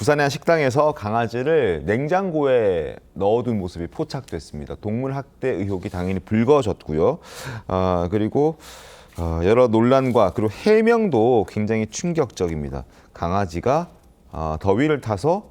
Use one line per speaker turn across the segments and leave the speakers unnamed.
부산의 한 식당에서 강아지를 냉장고에 넣어둔 모습이 포착됐습니다. 동물 학대 의혹이 당연히 불거졌고요. 아, 그리고 어, 여러 논란과 그리고 해명도 굉장히 충격적입니다. 강아지가 아, 더위를 타서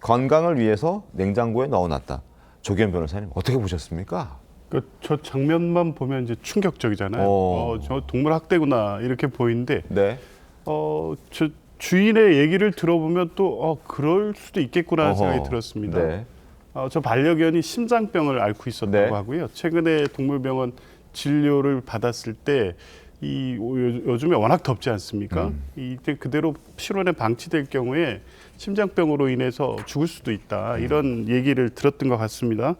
건강을 위해서 냉장고에 넣어놨다. 조기현 변호사님 어떻게 보셨습니까?
그저 장면만 보면 이제 충격적이잖아요.
어.
어, 저 동물 학대구나 이렇게 보이는데
네.
어, 저 주인의 얘기를 들어보면 또 어, 그럴 수도 있겠구나
어허.
생각이 들었습니다.
네.
어, 저 반려견이 심장병을 앓고 있었다고
네.
하고요. 최근에 동물병원 진료를 받았을 때. 이 요- 요즘에 워낙 덥지 않습니까?
음.
이때 그대로 실온에 방치될 경우에 심장병으로 인해서 죽을 수도 있다
음.
이런 얘기를 들었던 것 같습니다.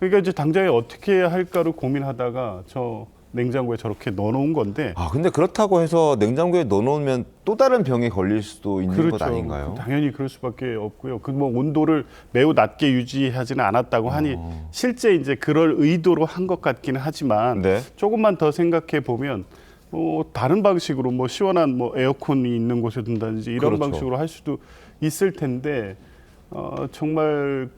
그러니까 이제 당장에 어떻게 할까를 고민하다가 저 냉장고에 저렇게 넣어놓은 건데
아 근데 그렇다고 해서 냉장고에 넣어놓으면 또 다른 병에 걸릴 수도 있는 것 아닌가요?
그렇죠. 당연히 그럴 수밖에 없고요. 그 뭐 온도를 매우 낮게 유지하지는 않았다고 하니
어.
실제 이제 그럴 의도로 한 것 같기는 하지만
네.
조금만 더 생각해 보면 뭐 다른 방식으로 뭐 시원한 뭐 에어컨이 있는 곳에 둔다든지 이런
그렇죠.
방식으로 할 수도 있을 텐데 어, 정말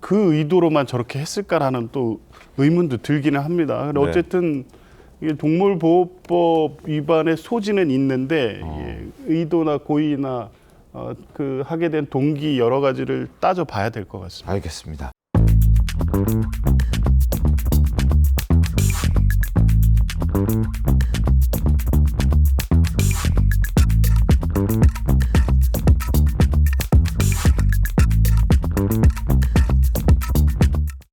그 의도로만 저렇게 했을까라는 또 의문도 들기는 합니다. 근데
네.
어쨌든 이게 동물보호법 위반의 소지는 있는데
어.
예, 의도나 고의나 어, 그 하게 된 동기 여러 가지를 따져봐야 될 것 같습니다.
알겠습니다.